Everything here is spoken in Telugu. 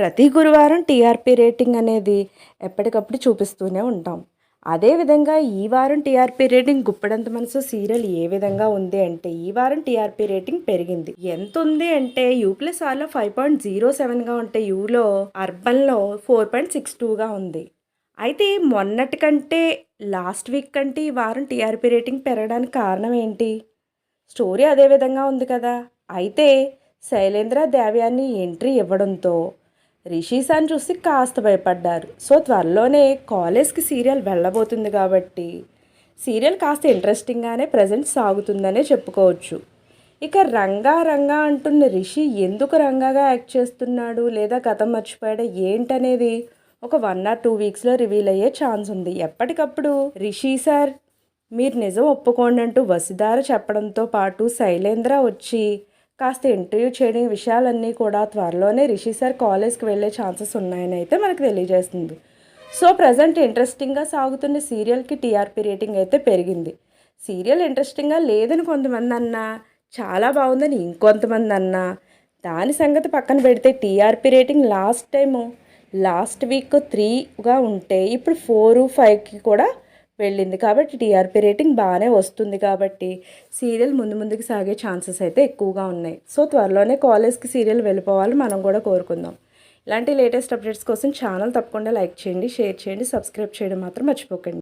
ప్రతి గురువారం టీఆర్పీ రేటింగ్ అనేది ఎప్పటికప్పుడు చూపిస్తూనే ఉంటాం. అదేవిధంగా ఈ వారం టీఆర్పీ రేటింగ్ గుప్పడంత మనసు సీరియల్ ఏ విధంగా ఉంది అంటే ఈ వారం టీఆర్పీ రేటింగ్ పెరిగింది. ఎంత ఉంది అంటే యూ ప్లస్ ఆర్లో ఫైవ్ పాయింట్ జీరో సెవెన్గా ఉంటే యూలో అర్బన్లో ఫోర్ పాయింట్ సిక్స్ టూగా ఉంది. అయితే మొన్నటి కంటే లాస్ట్ వీక్ కంటే ఈ వారం టీఆర్పీ రేటింగ్ పెరగడానికి కారణం ఏంటి? స్టోరీ అదే విధంగా ఉంది కదా. అయితే శైలేంద్ర దేవ్యాన్ని ఎంట్రీ ఇవ్వడంతో రిషీసాన్ చూసి కాస్త భయపడ్డారు. సో త్వరలోనే కాలేజ్కి సీరియల్ వెళ్ళబోతుంది కాబట్టి. సీరియల్ కాస్త ఇంట్రెస్టింగ్గానే ప్రజెంట్ సాగుతుందనే చెప్పుకోవచ్చు. ఇక రంగా రంగా అంటున్న రిషి ఎందుకు రంగాగా యాక్ట్ చేస్తున్నాడు? లేదా గతం మర్చిపోయాడా? ఏంటనేది ఒక వన్ ఆర్ టూ వీక్స్లో రివీల్ అయ్యే ఛాన్స్ ఉంది. ఎప్పటికప్పుడు? రిషి సార్ మీరు నిజం ఒప్పుకోండి అంటూ వసిదార చెప్పడంతో పాటు శైలేంద్ర వచ్చి కాస్త ఇంటర్వ్యూ చేయడం విషయాలన్నీ కూడా త్వరలోనే రిషి సార్ కాలేజ్కి వెళ్ళే ఛాన్సెస్ ఉన్నాయని అయితే మనకు తెలియజేస్తుంది. సో ప్రజెంట్ ఇంట్రెస్టింగ్గా సాగుతున్న సీరియల్కి టీఆర్పీ రేటింగ్ అయితే పెరిగింది. సీరియల్ ఇంట్రెస్టింగ్గా లేదని కొంతమంది అన్నా చాలా బాగుందని ఇంకొంతమంది అన్నా దాని సంగతి పక్కన పెడితే TRP rating last time last week త్రీగా ఉంటే ఇప్పుడు ఫోర్ ఫైవ్కి కూడా వెళ్ళింది. కాబట్టి టీఆర్పీ రేటింగ్ బాగానే వస్తుంది కాబట్టి సీరియల్ ముందు ముందుకు సాగే ఛాన్సెస్ అయితే ఎక్కువగా ఉన్నాయి. సో త్వరలోనే కాలేజ్కి సీరియల్ వెళ్ళిపోవాలి మనం కూడా కోరుకుందాం. ఇలాంటి లేటెస్ట్ అప్డేట్స్ కోసం ఛానల్ తప్పకుండా లైక్ చేయండి షేర్ చేయండి సబ్స్క్రైబ్ చేయడం మాత్రం మర్చిపోకండి.